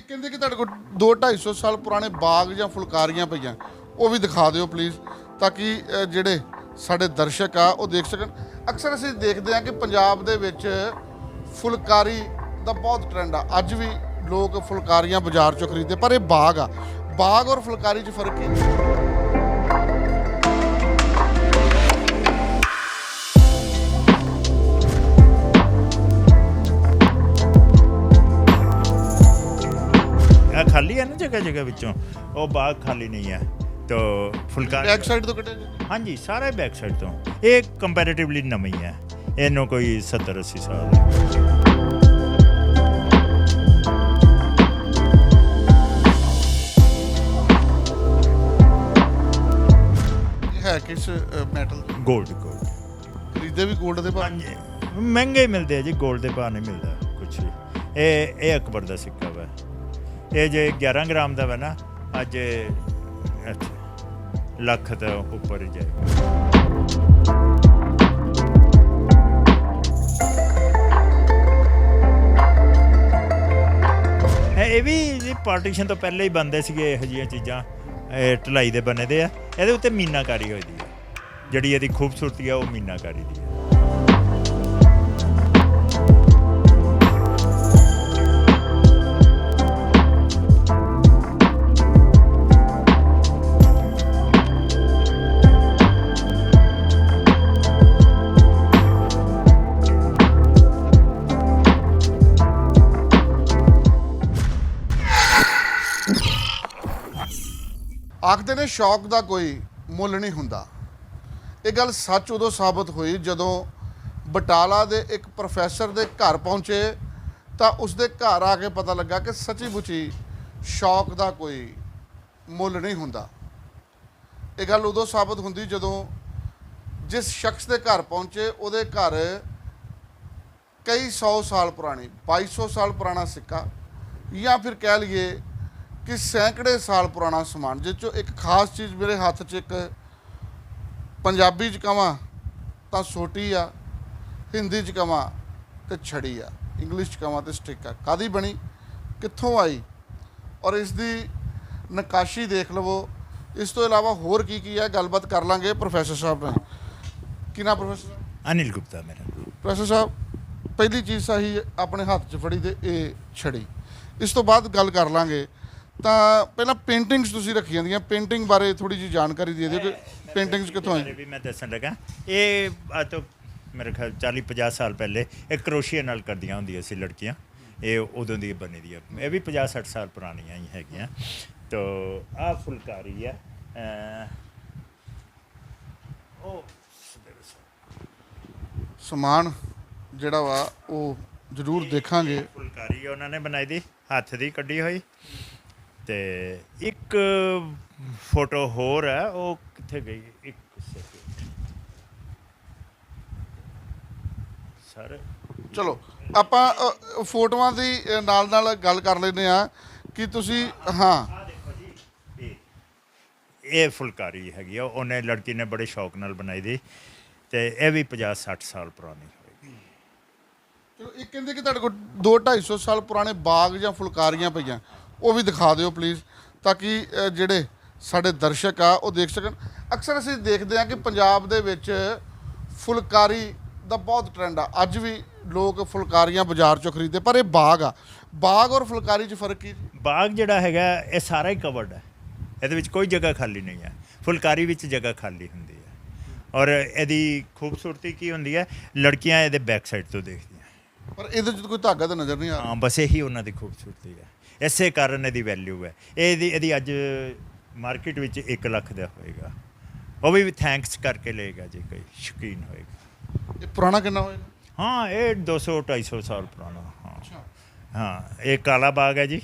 ਕਹਿੰਦੇ ਕਿ ਤੁਹਾਡੇ ਕੋਲ 2 250 ਸਾਲ ਪੁਰਾਣੇ ਬਾਗ ਜਾਂ ਫੁਲਕਾਰੀਆਂ ਪਈਆਂ। ਉਹ ਵੀ ਦਿਖਾ ਦਿਓ ਪਲੀਜ਼ ਤਾਂ ਕਿ ਅ, ਜਿਹੜੇ ਸਾਡੇ ਦਰਸ਼ਕ ਆ ਉਹ ਦੇਖ ਸਕਣ। ਅਕਸਰ ਅਸੀਂ ਦੇਖਦੇ ਹਾਂ ਕਿ ਪੰਜਾਬ ਦੇ ਵਿੱਚ ਫੁਲਕਾਰੀ ਦਾ ਬਹੁਤ ਟ੍ਰੈਂਡ ਆ। ਅੱਜ ਵੀ ਲੋਕ ਫੁਲਕਾਰੀਆਂ ਬਾਜ਼ਾਰ ਚੋਂ ਖਰੀਦਦੇ ਪਰ ਇਹ ਬਾਗ ਆ। ਬਾਗ ਔਰ ਫੁਲਕਾਰੀ 'ਚ ਫ਼ਰਕ ਕੀ? ਜਗ੍ਹਾ जगह ਵਿੱਚੋਂ। ਉਹ ਬਾਗ ਖਾਲੀ ਨਹੀਂ ਹੈ। ਤੋ ਫੁਲਕਾਰ ਬੈਕ ਸਾਈਡ ਤੋਂ ਕੱਟਿਆ ਜਾਂਦਾ ਹਾਂਜੀ ਸਾਰਾ ਬੈਕ ਸਾਈਡ ਤੋਂ। ਇਹ ਕੰਪੈਰੀਟਿਵਲੀ ਨਵੀਂ ਹੈ। ਇਹਨੂੰ ਕੋਈ 70 80 ਸਾਲ। ਕਿਸ ਮੈਟਲ 골ਡ 골ਡ ਖਰੀਦੇ ਵੀ 골ਡ ਦੇ ਭਾਅ? ਮਹਿੰਗੇ ਮਿਲਦੇ ਆ ਜੀ ਗੋਲਡ ਦੇ ਭਾਅ ਨਹੀਂ ਮਿਲਦਾ ਕੁਛ ਇਹ ਇਹ ਅਕਬਰ ਦਾ ਸਿੱਕਾ ਵਾ। ਇਹ ਜੇ 11 ਗ੍ਰਾਮ ਦਾ ਵਾ ਨਾ, ਅੱਜ ਲੱਖ ਤੋਂ ਉੱਪਰ ਜਾਏ ਇਹ ਵੀ ਜੀ ਪਾਰਟੀਸ਼ਨ ਤੋਂ ਪਹਿਲਾਂ ਹੀ ਬੰਦੇ ਸੀਗੇ ਇਹੋ ਜਿਹੀਆਂ ਚੀਜ਼ਾਂ, ਇਹ ਢਲਾਈ ਦੇ ਬਣੇ ਦੇ ਆ। ਇਹਦੇ ਉੱਤੇ ਮੀਨਾਕਾਰੀ ਹੋਈ ਦੀ ਹੈ ਜਿਹੜੀ ਇਹਦੀ ਖੂਬਸੂਰਤੀ ਆ, ਉਹ ਮੀਨਾਕਾਰੀ ਦੀ ਸ਼ੌਕ ਦਾ ਕੋਈ ਮੁੱਲ ਨਹੀਂ ਹੁੰਦਾ। ਇਹ ਗੱਲ ਸੱਚ ਉਦੋਂ ਸਾਬਤ ਹੋਈ ਜਦੋਂ ਬਟਾਲਾ ਦੇ ਇੱਕ ਪ੍ਰੋਫੈਸਰ ਦੇ ਘਰ ਪਹੁੰਚੇ ਤਾਂ ਉਸਦੇ ਘਰ ਆ ਕੇ ਪਤਾ ਲੱਗਾ ਕਿ ਸੱਚੀ ਮੁੱਚੀ ਸ਼ੌਕ ਦਾ ਕੋਈ ਮੁੱਲ ਨਹੀਂ ਹੁੰਦਾ। ਇਹ ਗੱਲ ਉਦੋਂ ਸਾਬਤ ਹੁੰਦੀ ਜਦੋਂ ਜਿਸ ਸ਼ਖਸ ਦੇ ਘਰ ਪਹੁੰਚੇ, ਉਹਦੇ ਘਰ ਕਈ 100 ਸਾਲ ਪੁਰਾਣੀ 2200 ਸਾਲ ਪੁਰਾਣਾ ਸਿੱਕਾ ਜਾਂ ਫਿਰ ਕਹਿ ਲਈਏ ਕਿ ਸੈਂਕੜੇ ਸਾਲ ਪੁਰਾਣਾ ਸਮਾਨ ਜਿਸ ਚੋਂ ਇੱਕ ਖਾਸ ਚੀਜ਼ ਮੇਰੇ ਹੱਥ 'ਚ ਇੱਕ ਪੰਜਾਬੀ 'ਚ ਕਵਾਂ ਤਾਂ ਸੋਟੀ ਆ ਹਿੰਦੀ 'ਚ ਕਵਾਂ ਤੇ ਛੜੀ ਆ ਇੰਗਲਿਸ਼ 'ਚ ਕਵਾਂ ਤੇ ਸਟਿਕ ਆ। ਕਾਦੀ ਬਣੀ? ਕਿੱਥੋਂ ਆਈ? ਔਰ ਇਸ ਦੀ ਨਕਾਸ਼ੀ ਦੇਖ ਲਵੋ। ਇਸ ਤੋਂ ਇਲਾਵਾ ਹੋਰ ਕੀ ਕੀ ਹੈ ਗੱਲਬਾਤ ਕਰ ਲਾਂਗੇ ਪ੍ਰੋਫੈਸਰ ਸਾਹਿਬ ਨਾਲ। ਕੀ ਨਾ ਪ੍ਰੋਫੈਸਰ ਅਨਿਲ ਗੁਪਤਾ ਮੇਰਾ। ਨਾਮ। ਪ੍ਰੋਫੈਸਰ ਸਾਹਿਬ ਪਹਿਲੀ ਚੀਜ਼ ਸਾਹੀ ਆਪਣੇ ਹੱਥ 'ਚ ਫੜੀ ਤੇ ਇਹ ਛੜੀ। ਇਸ ਤੋਂ ਬਾਅਦ ਗੱਲ ਕਰ ਲਾਂਗੇ ਤਾਂ ਪਹਿਲਾਂ ਪੇਂਟਿੰਗਸ ਤੁਸੀਂ ਰੱਖੀ ਜਾਂਦੀਆਂ ਪੇਂਟਿੰਗ ਬਾਰੇ ਥੋੜੀ ਜਿਹੀ ਜਾਣਕਾਰੀ ਦੇ ਦਿਓ ਕਿ ਪੇਂਟਿੰਗਸ ਕਿੱਥੋਂ ਆਈ ਵੀ ਮੈਂ ਦੱਸਣ ਲੱਗਾ। ਇਹ ਆ ਤੋਂ ਮੇਰੇ ਖਿਆਲ 40 50 ਸਾਲ ਪਹਿਲੇ ਇਹ ਕਰੋਸ਼ੀਆ ਨਾਲ ਕਰਦੀਆਂ ਹੁੰਦੀਆਂ ਸੀ ਲੜਕੀਆਂ। ਇਹ ਉਦੋਂ ਦੀ ਬਣੀ ਦੀ ਇਹ ਵੀ 50 60 ਸਾਲ ਪੁਰਾਣੀਆਂ ਹੀ ਹੈਗੀਆਂ। ਤੋ ਆ ਫੁਲਕਾਰੀ ਆ। ਉਹ ਸਮਾਨ ਜਿਹੜਾ ਵਾ ਉਹ ਜ਼ਰੂਰ ਦੇਖਾਂਗੇ। ਫੁਲਕਾਰੀ ਉਹਨਾਂ ਨੇ ਬਣਾਈ ਦੀ। ਹੱਥ ਦੀ ਕੱਢੀ ਹੋਈ। ਤੇ ਇੱਕ ਫੋਟੋ ਹੋਰ ਹੈ ਉਹ ਕਿੱਥੇ ਗਈ? ਇੱਕ ਸੈਕਿੰਡ ਸਰ। ਚਲੋ ਆਪਾਂ ਅ, ਫੋਟੋਆਂ ਦੀ ਨਾਲ ਨਾਲ ਗੱਲ ਕਰ ਲੈਂਦੇ ਆ ਕਿ ਤੁਸੀਂ ਹਾਂ। ਆ ਦੇਖੋ ਜੀ ਇਹ ਇਹ ਫੁਲਕਾਰੀ ਹੈਗੀ ਆ ਉਹਨੇ ਲੜਕੀ ਨੇ ਬੜੇ ਸ਼ੌਕ ਨਾਲ ਬਣਾਈ ਦੀ ਤੇ ਇਹ ਵੀ 50 60 ਸਾਲ ਪੁਰਾਣੀ ਹੋਏਗੀ। ਚਲੋ ਇਹ ਕਹਿੰਦੇ ਕਿ ਤੁਹਾਡੇ ਕੋਲ 2 250 ਸਾਲ ਪੁਰਾਣੇ ਬਾਗ ਜਾਂ ਫੁਲਕਾਰੀਆਂ ਪਈਆਂ। ਉਹ ਵੀ ਦਿਖਾ ਦਿਓ ਪਲੀਜ਼ ਤਾਂ ਕਿ ਜਿਹੜੇ ਸਾਡੇ ਦਰਸ਼ਕ ਆ ਉਹ ਦੇਖ ਸਕਣ। ਅਕਸਰ ਅਸੀਂ ਦੇਖਦੇ ਆ ਕਿ ਪੰਜਾਬ ਦੇ ਵਿੱਚ ਫੁਲਕਾਰੀ ਦਾ ਬਹੁਤ ਟ੍ਰੈਂਡ ਆ। ਅੱਜ ਵੀ ਲੋਕ ਫੁਲਕਾਰੀਆਂ ਬਾਜ਼ਾਰ ਚੋਂ ਖਰੀਦਦੇ ਪਰ ਇਹ ਬਾਗ ਆ। ਬਾਗ ਔਰ ਫੁਲਕਾਰੀ 'ਚ ਫ਼ਰਕ ਕੀ? ਬਾਗ ਜਿਹੜਾ ਹੈਗਾ ਇਹ ਸਾਰਾ ਹੀ ਕਵਰਡ ਹੈ ਇਹਦੇ ਵਿੱਚ ਕੋਈ ਜਗ੍ਹਾ ਖਾਲੀ ਨਹੀਂ ਹੈ ਫੁਲਕਾਰੀ ਵਿੱਚ ਜਗ੍ਹਾ ਖਾਲੀ ਹੁੰਦੀ ਹੈ ਔਰ ਇਹਦੀ ਖੂਬਸੂਰਤੀ ਕੀ ਹੁੰਦੀ ਹੈ ਲੜਕੀਆਂ ਇਹਦੇ ਬੈਕ ਸਾਈਡ ਤੋਂ ਦੇਖਦੀਆਂ। ਪਰ ਇਹਦੇ 'ਚ ਕੋਈ ਧਾਗਾ ਤਾਂ ਨਜ਼ਰ ਨਹੀਂ ਆ ਰਿਹਾ। ਹਾਂ ਬਸ ਇਹੀ ਉਹਨਾਂ ਦੀ ਖੂਬਸੂਰਤੀ ਹੈ ਇਸੇ ਕਾਰਨ ਇਹਦੀ ਵੈਲਿਊ ਹੈ। ਇਹਦੀ ਇਹਦੀ ਅੱਜ ਮਾਰਕੀਟ ਵਿੱਚ 1 ਲੱਖ ਦਾ ਹੋਏਗਾ। ਉਹ ਵੀ ਥੈਂਕਸ ਕਰਕੇ ਲਏਗਾ ਜੇ ਕੋਈ ਸ਼ੌਕੀਨ ਹੋਏਗਾ। ਇਹ ਪੁਰਾਣਾ ਕਿੰਨਾ ਹੋਏਗਾ ਹਾਂ ਇਹ 200 250 ਸਾਲ ਪੁਰਾਣਾ ਹਾਂ। ਹਾਂ ਇਹ ਕਾਲਾ ਬਾਗ ਹੈ ਜੀ।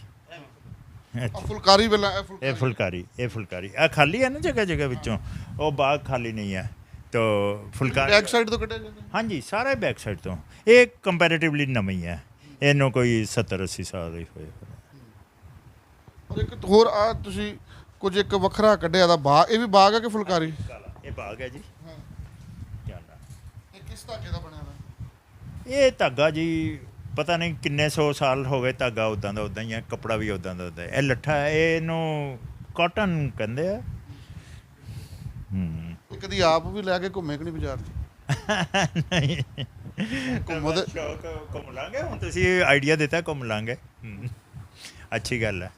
ਫੁਲਕਾਰੀ ਵੇਲਾ ਇਹ ਇਹ ਫੁਲਕਾਰੀ ਇਹ ਫੁਲਕਾਰੀ। ਆ ਖਾਲੀ ਹੈ ਨਾ ਜਗ੍ਹਾ ਜਗ੍ਹਾ ਵਿੱਚੋਂ? ਉਹ ਬਾਗ ਖਾਲੀ ਨਹੀਂ ਹੈ। ਤੋ ਫੁਲਕਾਰੀ ਬੈਕ ਸਾਈਡ ਤੋਂ ਕੱਢਿਆ ਜਾਂਦਾ? ਹਾਂਜੀ ਸਾਰੇ ਬੈਕ ਸਾਈਡ ਤੋਂ। ਇਹ ਕੰਪੈਰੀਟਿਵਲੀ ਨਵੀਂ ਹੈ। ਇਹਨੂੰ ਕੋਈ 70 80 ਸਾਲ ਹੀ ਹੋਏ ਹੋਣੇ। ਇੱਕ ਹੋਰ ਆ ਤੁਸੀਂ ਕੁਝ ਇੱਕ ਵੱਖਰਾ ਕੱਢਿਆ ਦਾ ਬਾਗ ਇਹ ਵੀ ਬਾਗ ਹੈ ਕਿ ਫੁਲਕਾਰੀ? ਕਾਲਾ ਇਹ ਬਾਗ ਹੈ ਜੀ। ਹਾਂ। ਇਹ ਕਿਸ ਧਾਗੇ ਦਾ ਬਣਿਆ ਹੋਇਆ? ਇਹ ਧਾਗਾ ਜੀ ਪਤਾ ਨਹੀਂ ਕਿੰਨੇ ਸੌ ਸਾਲ ਹੋ ਗਏ ਧਾਗਾ ਉਦਾਂ ਦਾ ਉਦਾਂ ਹੀ ਹੈ ਕੱਪੜਾ ਵੀ ਉਦਾਂ ਦਾ ਉਦਾਂ। ਇਹ ਲੱਠਾ ਹੈ, ਇਹਨੂੰ ਕਾਟਨ ਕਹਿੰਦੇ ਆ। ਹੂੰ। ਇਹ ਕਦੀ ਆਪ ਵੀ ਲੈ ਕੇ ਘੁੰਮੇ ਕਿ ਨਹੀਂ ਬਾਜ਼ਾਰ 'ਚ? ਨਹੀਂ। ਘੁੰਮੋ ਤੇ ਸ਼ੌਕ ਘੁੰਮ ਲਾਂਗੇ ਹੁਣ ਤੁਸੀਂ ਆਈਡੀਆ ਦਿੱਤਾ ਘੁੰਮ ਲਾਂਗੇ। ਹੂੰ। ਅੱਛੀ ਗੱਲ ਹੈ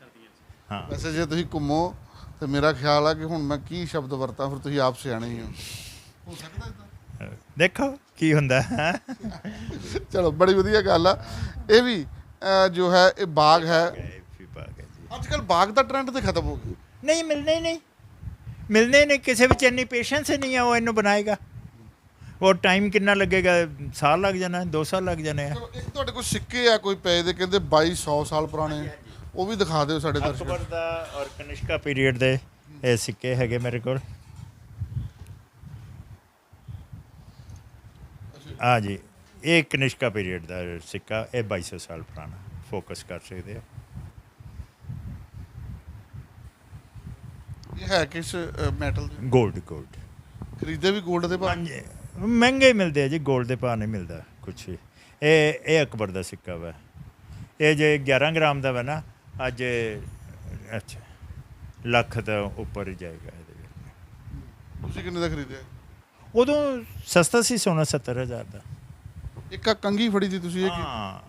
ਹਾਂ। ਵੈਸੇ ਜੇ ਤੁਸੀਂ ਘੁੰਮੋ ਤੇ ਮੇਰਾ ਖਿਆਲ ਆ ਕਿ ਹੁਣ ਮੈਂ ਕੀ ਸ਼ਬਦ ਵਰਤਾਂ ਫਿਰ ਤੁਸੀਂ ਆਪ ਸਿਆਣੇ ਹੀ ਹੋ। ਹੋ ਸਕਦਾ ਇਦਾਂ ਦੇਖੋ ਕੀ ਹੁੰਦਾ। ਹੈ ਚਲੋ ਬੜੀ ਵਧੀਆ ਗੱਲ ਆ। ਇਹ ਵੀ ਜੋ ਹੈ ਇਹ ਬਾਗ ਹੈ। ਵਿਭਾਗ ਹੈ ਜੀ। ਅੱਜ ਕੱਲ ਬਾਗ ਦਾ ਟ੍ਰੈਂਡ ਤੇ ਖਤਮ ਹੋ ਗਿਆ। ਨਹੀਂ ਮਿਲਣੇ ਹੀ ਨਹੀਂ। ਮਿਲਣੇ ਨਹੀਂ ਕਿਸੇ ਵਿੱਚ ਇੰਨੀ ਪੇਸ਼ੈਂਸ ਨਹੀਂ ਹੈ ਉਹ ਇਹਨੂੰ ਬਣਾਏਗਾ। ਉਹ ਟਾਈਮ ਕਿੰਨਾ ਲੱਗੇਗਾ? ਸਾਲ ਲੱਗ ਜਾਣਾ ਦੋ ਸਾਲ ਲੱਗ ਜਾਣੇ ਆ। ਚਲੋ ਇੱਕ ਤੁਹਾਡੇ ਕੋਲ ਸਿੱਕੇ ਆ ਕੋਈ ਪਏ ਦੇ ਕਹਿੰਦੇ 2200 ਸਾਲ ਪੁਰਾਣੇ। ਉਹ ਵੀ ਦਿਖਾ ਦਿਓ ਸਾਡੇ ਦਰਸ਼ਕਾਂ ਅਕਬਰ ਦਾ ਔਰ ਕਨਿਸ਼ਕਾ ਪੀਰੀਅਡ ਦੇ ਇਹ ਸਿੱਕੇ ਹੈਗੇ ਮੇਰੇ ਕੋਲ। ਆ ਜੀ ਇਹ ਕਨਿਸ਼ਕਾ ਪੀਰੀਅਡ ਦਾ ਸਿੱਕਾ ਇਹ 2200 ਸਾਲ ਪੁਰਾਣਾ ਫੋਕਸ ਕਰ ਸਕਦੇ ਹੋ। ਇਹ ਹੈ ਕਿਸ ਮੈਟਲ ਦੇ? ਗੋਲਡ 골ਡ ਖਰੀਦੇ ਵੀ 골ਡ ਦੇ ਭਾਅ? ਮਹਿੰਗੇ ਮਿਲਦੇ ਆ ਜੀ ਗੋਲਡ ਦੇ ਭਾਅ ਨਹੀਂ ਮਿਲਦਾ ਕੁਛ ਇਹ ਇਹ ਅਕਬਰ ਦਾ ਸਿੱਕਾ ਵਾ। ਇਹ ਜੇ 11 ਗ੍ਰਾਮ ਦਾ ਵਾ ਨਾ ਅੱਜ ਅੱਛਾ ਲੱਖ ਤੋਂ ਉੱਪਰ ਜਾਏਗਾ ਇਹਦੇ ਵਿੱਚ। ਤੁਸੀਂ ਕਿੰਨੇ ਦਾ ਖਰੀਦਿਆ? ਉਦੋਂ ਸਸਤਾ ਸੀ ਸੋਨਾ 70000 ਦਾ। ਇੱਕ ਆ ਕੰਗੀ ਫੜੀ ਦੀ ਤੁਸੀਂ ਇਹ ਕੀ? ਹਾਂ।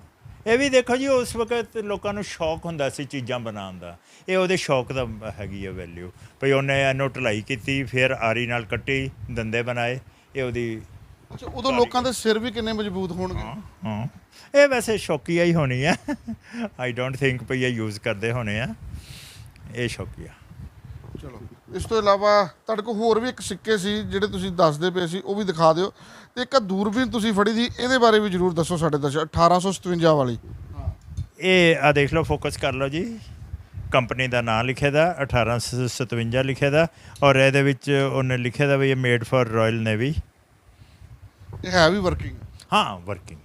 ਇਹ ਵੀ ਦੇਖੋ ਜੀ ਉਸ ਵਕਤ ਲੋਕਾਂ ਨੂੰ ਸ਼ੌਕ ਹੁੰਦਾ ਸੀ ਚੀਜ਼ਾਂ ਬਣਾਉਣ ਦਾ। ਇਹ ਉਹਦੇ ਸ਼ੌਕ ਦਾ ਹੈਗੀ ਹੈ ਵੈਲਿਊ ਭਈ ਉਹਨੇ ਇਹਨੂੰ ਢਲਾਈ ਕੀਤੀ ਫਿਰ ਆਰੀ ਨਾਲ ਕੱਟੀ ਦੰਦੇ ਬਣਾਏ ਇਹ ਉਹਦੀ ਅੱਛਾ ਉਦੋਂ ਲੋਕਾਂ ਦੇ ਸਿਰ ਵੀ ਕਿੰਨੇ ਮਜ਼ਬੂਤ ਹੋਣਗੇ? ਹਾਂ ਇਹ ਵੈਸੇ ਸ਼ੌਕੀਆ ਹੀ ਹੋਣੀ ਹੈ ਆਈ ਡੋਂਟ ਥਿੰਕ ਭਈ ਇਹ ਯੂਜ਼ ਕਰਦੇ ਹੋਣੇ ਆ। ਇਹ ਸ਼ੌਕੀਆ। ਚਲੋ ਇਸ ਤੋਂ ਇਲਾਵਾ ਤੁਹਾਡੇ ਕੋਲ ਹੋਰ ਵੀ ਇੱਕ ਸਿੱਕੇ ਸੀ ਜਿਹੜੇ ਤੁਸੀਂ ਦੱਸਦੇ ਪਏ ਸੀ ਉਹ ਵੀ ਦਿਖਾ ਦਿਓ। ਤੇ ਇੱਕ ਆਹ ਦੂਰਬੀਨ ਤੁਸੀਂ ਫੜੀ ਸੀ ਇਹਦੇ ਬਾਰੇ ਵੀ ਜਰੂਰ ਦੱਸੋ ਸਾਡੇ ਦਰਸ਼ਕ 1857 ਵਾਲੀ। ਇਹ ਆ ਦੇਖ ਲਓ ਫੋਕਸ ਕਰ ਲਓ ਜੀ। ਕੰਪਨੀ ਦਾ ਨਾਮ ਲਿਖਿਆ ਦਾ 1857 ਲਿਖਿਆ ਦਾ ਔਰ ਇਹਦੇ ਵਿੱਚ ਉਹਨੇ ਲਿਖਿਆ ਦਾ ਵੀ ਇਹ ਮੇਡ ਫॉर ਰਾਇਲ ਨੇਵੀ ਇਹ ਹੈ ਵੀ ਵਰਕਿੰਗ ਹਾਂ ਵਰਕਿੰਗ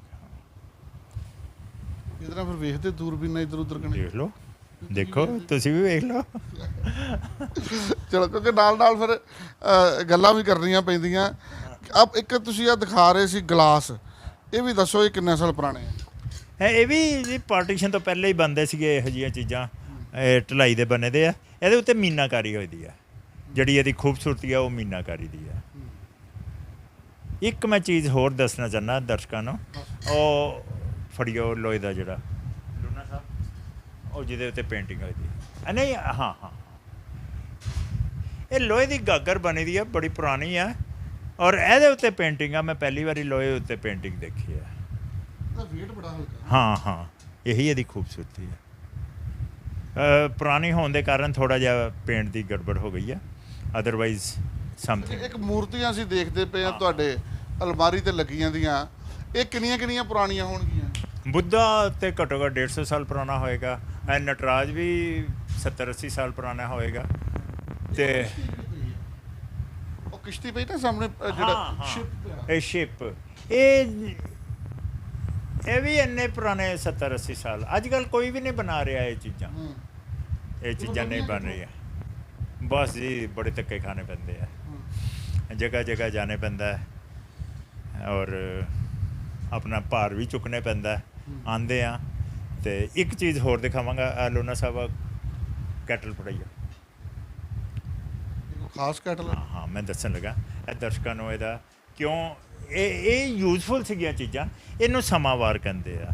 ਇਹਦੇ ਨਾਲ ਫਿਰ ਵੇਖਦੇ ਦੂਰਬੀਨ ਇਧਰ ਉਧਰ ਕਨੇ ਦੇਖ ਲਓ। ਦੇਖੋ ਤੁਸੀਂ ਵੀ ਵੇਖ ਲਓ। ਚਲੋ ਕਿਉਂਕਿ ਨਾਲ ਨਾਲ ਫਿਰ ਗੱਲਾਂ ਵੀ ਕਰਨੀਆਂ ਪੈਂਦੀਆਂ। ਅਬ ਇੱਕ ਤੁਸੀਂ ਆ ਦਿਖਾ ਰਹੇ ਸੀ ਗਲਾਸ। ਇਹ ਵੀ ਦੱਸੋ ਇਹ ਕਿੰਨੇ ਸਾਲ ਪੁਰਾਣੇ ਹੈ ਇਹ ਵੀ ਜੀ ਪਾਰਟੀਸ਼ਨ ਤੋਂ ਪਹਿਲੇ ਹੀ ਬੰਦੇ ਸੀਗੇ ਇਹੋ ਜਿਹੀਆਂ ਚੀਜ਼ਾਂ। ਇਹ ਢਲਾਈ ਦੇ ਬਣੇ ਦੇ ਆ। ਇਹਦੇ ਉੱਤੇ ਮੀਨਾਕਾਰੀ ਹੋਈ ਦੀ ਆ। ਜਿਹੜੀ ਇਹਦੀ ਖੂਬਸੂਰਤੀ ਆ ਉਹ ਮੀਨਾਕਾਰੀ ਦੀ ਆ। ਇੱਕ ਮੈਂ ਚੀਜ਼ ਹੋਰ ਦੱਸਣਾ ਚਾਹੁੰਦਾ ਦਰਸ਼ਕਾਂ ਨੂੰ। ਉਹ ਫੜਿਓ ਲੋਹੇ ਦਾ ਜਿਹੜਾ। ਲੂਨਾ ਸਾਹਿਬ? ਉਹ ਜਿਹਦੇ ਉੱਤੇ ਪੇਂਟਿੰਗ ਹੋਈ ਦੀ। ਆ ਨਹੀਂ ਹਾਂ ਹਾਂ। ਇਹ ਲੋਹੇ ਦੀ ਗਾਗਰ ਬਣੀ ਦੀ ਆ ਬੜੀ ਪੁਰਾਣੀ ਆ। ਔਰ ਇਹਦੇ ਉੱਤੇ ਪੇਂਟਿੰਗ ਆ ਮੈਂ ਪਹਿਲੀ ਵਾਰੀ ਲੋਹੇ ਉੱਤੇ ਪੇਂਟਿੰਗ ਦੇਖੀ ਆ। ਇਹਦਾ weight ਬੜਾ ਹਲਕਾ। ਹਾਂ ਹਾਂ। ਇਹੀ ਇਹਦੀ ਖੂਬਸੂਰਤੀ ਅ, ਪੁਰਾਣੀ ਹੋਣ ਦੇ ਕਾਰਨ ਥੋੜਾ ਜਿਹਾ ਪੇਂਟ ਦੀ ਗੜਬੜ ਹੋ ਗਈ ਹੈ ਅਦਰਵਾਈਜ਼ ਸਮਥਿੰਗ ਇੱਕ ਮੂਰਤੀਆਂ ਅਸੀਂ ਦੇਖਦੇ ਪਏ ਆ ਤੁਹਾਡੇ ਅਲਮਾਰੀ ਤੇ ਲੱਗੀਆਂ ਦੀਆਂ। ਇਹ ਕਿੰਨੀਆਂ ਕਿੰਨੀਆਂ ਪੁਰਾਣੀਆਂ ਹੋਣਗੀਆਂ? ਬੁੱਧਾ ਤੇ ਘੱਟੋ ਘੱਟ 150 ਸਾਲ ਪੁਰਾਣਾ ਹੋਏਗਾ ਐ ਨਟਰਾਜ ਵੀ 70 80 ਸਾਲ ਪੁਰਾਣਾ ਹੋਏਗਾ। ਤੇ ਉਹ ਕਿਸ਼ਤੀ ਪਈ ਨਾ ਸਾਹਮਣੇ ਜਿਹੜਾ। ਸ਼ਿਪ ਇਹ ਸ਼ਿਪ ਇਹ ਇਹ ਵੀ ਇੰਨੇ ਪੁਰਾਣੇ 70 80 ਸਾਲ। ਅੱਜ ਕੱਲ ਕੋਈ ਵੀ ਨਹੀਂ ਬਣਾ ਰਿਹਾ ਇਹ ਚੀਜ਼ਾਂ। ਇਹ ਚੀਜ਼ਾਂ ਨਹੀਂ ਬਣ ਰਹੀਆਂ। ਬਸ ਜੀ ਬੜੇ ਧੱਕੇ ਖਾਣੇ ਪੈਂਦੇ ਆ। ਜਗ੍ਹਾ ਜਗ੍ਹਾ ਜਾਣੇ ਪੈਂਦਾ ਹੈ। ਔਰ ਆਪਣਾ ਭਾਰ ਵੀ ਚੁੱਕਣੇ ਪੈਂਦਾ ਹੈ। ਆਂਦੇ ਆ ਤੇ ਇੱਕ ਚੀਜ਼ ਹੋਰ ਦਿਖਾਵਾਂਗਾ ਲੋਨਾ ਸਾਹਿਬ ਕੈਟਲ ਇੱਕ ਖਾਸ ਕੈਟਲ ਹਾਂ ਹਾਂ ਮੈਂ ਦੱਸਣ ਲੱਗਾ ਇਹ ਦਰਸ਼ਕਾਂ ਨੂੰ ਇਹਦਾ ਕਿਉਂ ਇਹ ਇਹ ਯੂਜ਼ਫੁਲ ਸੀਗੀਆਂ ਚੀਜ਼ਾਂ ਇਹਨੂੰ ਸਮਾਵਾਰ ਕਹਿੰਦੇ ਆ।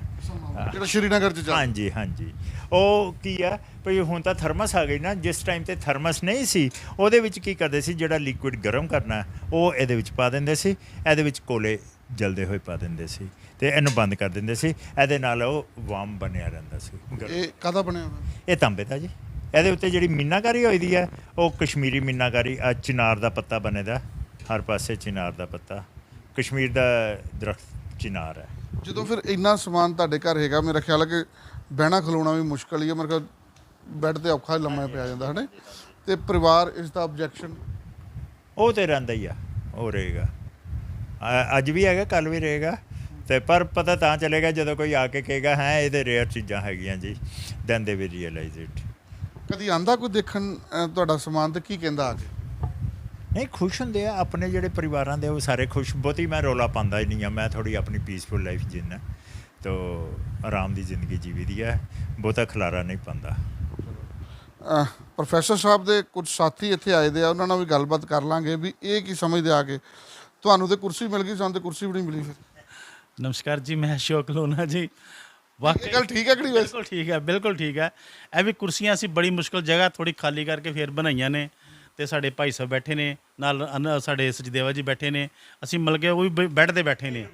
ਜਿਹੜਾ ਸ਼੍ਰੀਨਗਰ ਚ ਚੱਲ ਹਾਂਜੀ ਹਾਂਜੀ। ਉਹ ਕੀ ਆ ਭਈ ਹੁਣ ਤਾਂ ਥਰਮਸ ਆ ਗਈ ਨਾ ਜਿਸ ਟਾਈਮ ਤੇ ਥਰਮਸ ਨਹੀਂ ਸੀ ਉਹਦੇ ਵਿੱਚ ਕੀ ਕਰਦੇ ਸੀ ਜਿਹੜਾ ਲਿਕੁਇਡ ਗਰਮ ਕਰਨਾ ਉਹ ਇਹਦੇ ਵਿੱਚ ਪਾ ਦਿੰਦੇ ਸੀ ਇਹਦੇ ਵਿੱਚ ਕੋਲੇ ਜਲਦੇ ਹੋਏ ਪਾ ਦਿੰਦੇ ਸੀ ਤੇ ਇਹਨੂੰ ਬੰਦ ਕਰ ਦਿੰਦੇ ਸੀ ਇਹਦੇ ਨਾਲ ਉਹ ਵਾਰਮ ਬਣਿਆ ਰਹਿੰਦਾ ਸੀ। ਇਹ ਕਾਦਾ ਬਣਿਆ ਹੋਇਆ? ਇਹ ਤਾਂਬੇ ਦਾ ਜੀ। ਇਹਦੇ ਉੱਤੇ ਜਿਹੜੀ ਮੀਨਾਕਾਰੀ ਹੋਈ ਦੀ ਹੈ ਉਹ ਕਸ਼ਮੀਰੀ ਮੀਨਾਕਾਰੀ ਆ ਚਿਨਾਰ ਦਾ ਪੱਤਾ ਬਣੇਦਾ ਹਰ ਪਾਸੇ ਚਿਨਾਰ ਦਾ ਪੱਤਾ। ਕਸ਼ਮੀਰ ਦਾ ਦਰਖਤ ਚਿਨਾਰ ਹੈ। ਜਦੋਂ ਫਿਰ ਇੰਨਾ ਸਮਾਨ ਤੁਹਾਡੇ ਘਰ ਹੈਗਾ ਮੇਰਾ ਖਿਆਲ ਹੈ ਕਿ ਬਹਿਣਾ ਖਲੋਣਾ ਵੀ ਮੁਸ਼ਕਲ ਹੀ ਹੈ ਮੇਰੇ ਕੋਲ ਬੈੱਡ ਤੇ ਔਖਾ ਲੰਮਾ ਪਿਆ ਜਾਂਦਾ ਹੈ ਨਾ ਤੇ ਪਰਿਵਾਰ ਇਸ ਦਾ ਆਬਜੈਕਸ਼ਨ ਉਹ ਤੇ ਰਹਿੰਦਾ ਹੀ ਆ ਉਹ ਰਹੇਗਾ। ਅੱਜ ਵੀ ਹੈਗਾ ਕੱਲ ਵੀ ਰਹੇਗਾ। ਤੇ ਪਰ ਪਤਾ ਤਾਂ ਚੱਲੇਗਾ ਜਦੋਂ ਕੋਈ ਆ ਕੇ ਕਹੇਗਾ ਹੈ ਇਹਦੇ ਰੇਅਰ ਚੀਜ਼ਾਂ ਹੈਗੀਆਂ ਜੀ ਦੈਨ ਦੇ ਵੀ ਰੀਅਲਾਈਜ਼ ਇਟ ਕਦੀ ਆਂਦਾ ਕੋਈ ਦੇਖਣ ਤੁਹਾਡਾ ਸਮਾਨ ਤੇ ਕੀ ਕਹਿੰਦਾ ਆ ਕੇ? ਨਹੀਂ ਖੁਸ਼ ਹੁੰਦੇ ਆ ਆਪਣੇ ਜਿਹੜੇ ਪਰਿਵਾਰਾਂ ਦੇ ਉਹ ਸਾਰੇ ਖੁਸ਼। ਬਹੁਤੀ ਮੈਂ ਰੋਲਾ ਪਾਉਂਦਾ ਹੀ ਨਹੀਂ ਆ ਮੈਂ ਥੋੜੀ ਆਪਣੀ ਪੀਸਫੁਲ ਲਾਈਫ ਜੀਣਾ ਤੋ ਆਰਾਮ ਦੀ ਜ਼ਿੰਦਗੀ ਜੀਵੀ ਦੀ ਹੈ। ਬਹੁਤਾ ਖਲਾਰਾ ਨਹੀਂ ਪਾਉਂਦਾ। ਅਹ ਪ੍ਰੋਫੈਸਰ ਸਾਹਿਬ ਦੇ ਕੁਝ ਸਾਥੀ ਇੱਥੇ ਆਏ ਦੇ ਆ ਉਹਨਾਂ ਨਾਲ ਵੀ ਗੱਲਬਾਤ ਕਰ ਲਾਂਗੇ ਵੀ ਇਹ ਕੀ ਸਮਝਦੇ ਆ ਕੇ। ਤੁਹਾਨੂੰ ਤੇ ਕੁਰਸੀ ਮਿਲ ਗਈ ਸਾਨੂੰ ਤੇ ਕੁਰਸੀ ਵੀ ਨਹੀਂ ਮਿਲੀ ਫਿਰ। ਨਮਸਕਾਰ ਜੀ ਮੈਂ ਅਸ਼ੋਕ ਲੋਨਾ ਜੀ। ਇਹ ਗੱਲ ਠੀਕ ਹੈ ਕਿ ਨਹੀਂ ਵੈਸੇ? ਬਿਲਕੁਲ ਠੀਕ ਹੈ ਬਿਲਕੁਲ ਠੀਕ ਹੈ। ਇਹ ਵੀ ਕੁਰਸੀਆਂ ਅਸੀਂ ਬੜੀ ਮੁਸ਼ਕਲ ਜਗ੍ਹਾ ਥੋੜੀ ਖਾਲੀ ਕਰਕੇ ਫੇਰ ਬਣਾਈਆਂ ਨੇ। ਤੇ ਸਾਡੇ ਭਾਈ ਸਾਹਿਬ ਬੈਠੇ ਨੇ, ਨਾਲ ਅਨ- ਸਾਡੇ ਸਚਦੇਵਾ ਜੀ ਬੈਠੇ ਨੇ, ਅਸੀਂ ਮਿਲ ਕੇ ਉਹ ਵੀ ਬ- ਬੈੱਡ ਤੇ ਬੈਠੇ ਨੇ।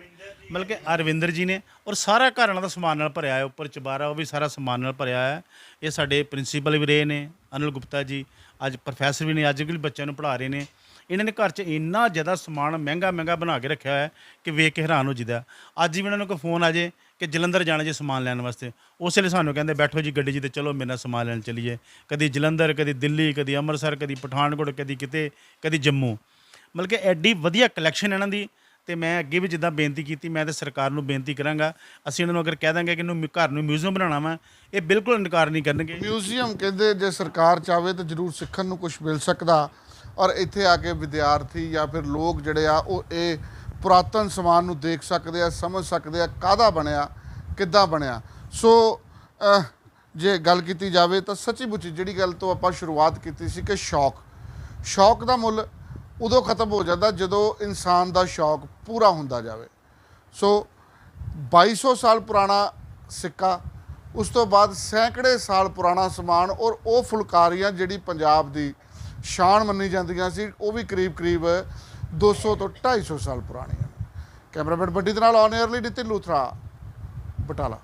ਮਿਲ ਕੇ ਅਰਵਿੰਦਰ ਜੀ ਨੇ ਔਰ ਸਾਰਾ ਘਰ ਨਾਲ ਦਾ ਸਮਾਨ ਨਾਲ ਭਰਿਆ ਹੈ, ਉੱਪਰ ਚੁਬਾਰਾ, ਉਹ ਵੀ ਸਾਰਾ ਸਮਾਨ ਨਾਲ ਭਰਿਆ ਹੈ। ਇਹ ਸਾਡੇ ਪ੍ਰਿੰਸੀਪਲ ਵੀ ਰਹੇ ਨੇ, ਅਨਿਲ ਗੁਪਤਾ ਜੀ, ਅੱਜ ਪ੍ਰੋਫੈਸਰ ਵੀ ਨੇ, ਅੱਜ ਵੀ ਬੱਚਿਆਂ ਨੂੰ ਪੜ੍ਹਾ ਰਹੇ ਨੇ। ਇਹਨਾਂ ਨੇ ਘਰ 'ਚ ਇੰਨਾ ਜ਼ਿਆਦਾ ਸਮਾਨ ਮਹਿੰਗਾ ਮਹਿੰਗਾ ਬਣਾ ਕੇ ਰੱਖਿਆ ਹੋਇਆ ਹੈ ਕਿ ਵੇਖ ਕੇ ਹੈਰਾਨ ਹੋ ਜਿਦਾ ਅੱਜ ਵੀ ਇਹਨਾਂ ਨੂੰ ਕੋਈ ਫੋਨ ਆ ਜੇ ਕਿ ਜਲੰਧਰ ਜਾਣਾ ਜੀ ਸਮਾਨ ਲੈਣ ਵਾਸਤੇ। ਉਸ ਵੇਲੇ ਸਾਨੂੰ ਕਹਿੰਦੇ, ਬੈਠੋ ਜੀ ਗੱਡੀ 'ਚ ਤੇ ਚਲੋ, ਮੇਰੇ ਨਾਲ ਸਮਾਨ ਲੈਣ ਚਲੀਏ। ਕਦੀ ਜਲੰਧਰ, ਕਦੀ ਦਿੱਲੀ, ਕਦੀ ਅੰਮ੍ਰਿਤਸਰ, ਕਦੀ ਪਠਾਨਕੋਟ, ਕਦੀ ਕਿਤੇ, ਕਦੀ ਜੰਮੂ। ਮਤਲਬ ਕਿ ਐਡੀ ਵਧੀਆ ਕਲੈਕਸ਼ਨ ਇਹਨਾਂ ਦੀ, ਤੇ ਮੈਂ ਅੱਗੇ ਵੀ ਜਿੱਦਾਂ ਬੇਨਤੀ ਕੀਤੀ, ਮੈਂ ਤੇ ਸਰਕਾਰ ਨੂੰ ਬੇਨਤੀ ਕਰਾਂਗਾ। ਅਸੀਂ ਇਹਨਾਂ ਨੂੰ ਅਗਰ ਕਹਿ ਦਾਂਗੇ ਕਿ ਇਹਨੂੰ ਘਰ ਨੂੰ ਮਿਊਜ਼ੀਅਮ ਬਣਾਉਣਾ ਵਾ, ਇਹ ਬਿਲਕੁਲ ਇਨਕਾਰ ਨਹੀਂ ਕਰਨਗੇ। ਮਿਊਜ਼ੀਅਮ ਕਹਿੰਦੇ ਜੇ ਸਰਕਾਰ ਚਾਵੇ ਤਾਂ ਜ਼ਰੂਰ ਸਿੱਖਣ ਨੂੰ ਕੁਝ ਮਿਲ ਸਕਦਾ। ਔਰ ਇੱਥੇ ਆ ਕੇ ਵਿਦਿਆਰਥੀ ਜਾਂ ਫਿਰ ਲੋਕ ਜਿਹੜੇ ਆ, ਉਹ ਇਹ ਪੁਰਾਤਨ ਸਮਾਨ ਨੂੰ ਦੇਖ ਸਕਦੇ ਆ, ਸਮਝ ਸਕਦੇ ਆ, ਕਾਹਦਾ ਬਣਿਆ, ਕਿੱਦਾਂ ਬਣਿਆ। ਸੋ ਜੇ ਗੱਲ ਕੀਤੀ ਜਾਵੇ ਤਾਂ ਸੱਚੀ ਮੁੱਚੀ ਜਿਹੜੀ ਗੱਲ ਤੋਂ ਆਪਾਂ ਸ਼ੁਰੂਆਤ ਕੀਤੀ ਸੀ ਕਿ ਸ਼ੌਕ। ਸ਼ੌਕ ਦਾ ਮੁੱਲ ਉਦੋਂ ਖਤਮ ਹੋ ਜਾਂਦਾ ਜਦੋਂ ਇਨਸਾਨ ਦਾ ਸ਼ੌਕ ਪੂਰਾ ਹੁੰਦਾ ਜਾਵੇ। ਸੋ 2200 ਸਾਲ ਪੁਰਾਣਾ ਸਿੱਕਾ, ਉਸ ਤੋਂ ਬਾਅਦ ਸੈਂਕੜੇ ਸਾਲ ਪੁਰਾਣਾ ਸਮਾਨ ਔਰ ਉਹ ਫੁਲਕਾਰੀਆਂ ਜਿਹੜੀ ਪੰਜਾਬ ਦੀ ਸ਼ਾਨ ਮੰਨੀ ਜਾਂਦੀਆਂ ਸੀ, ਉਹ ਵੀ ਕਰੀਬ ਕਰੀਬ 200 ਤੋਂ 250 ਸਾਲ ਪੁਰਾਣੀਆਂ ਨੇ। ਕੈਮਰਾਮੈਨ ਬੱਡੀ ਦੇ ਨਾਲ ਔਨ 에ਅਰਲੀ ਨਿਤਿਨ ਲੂਥਰਾ, ਬਟਾਲਾ।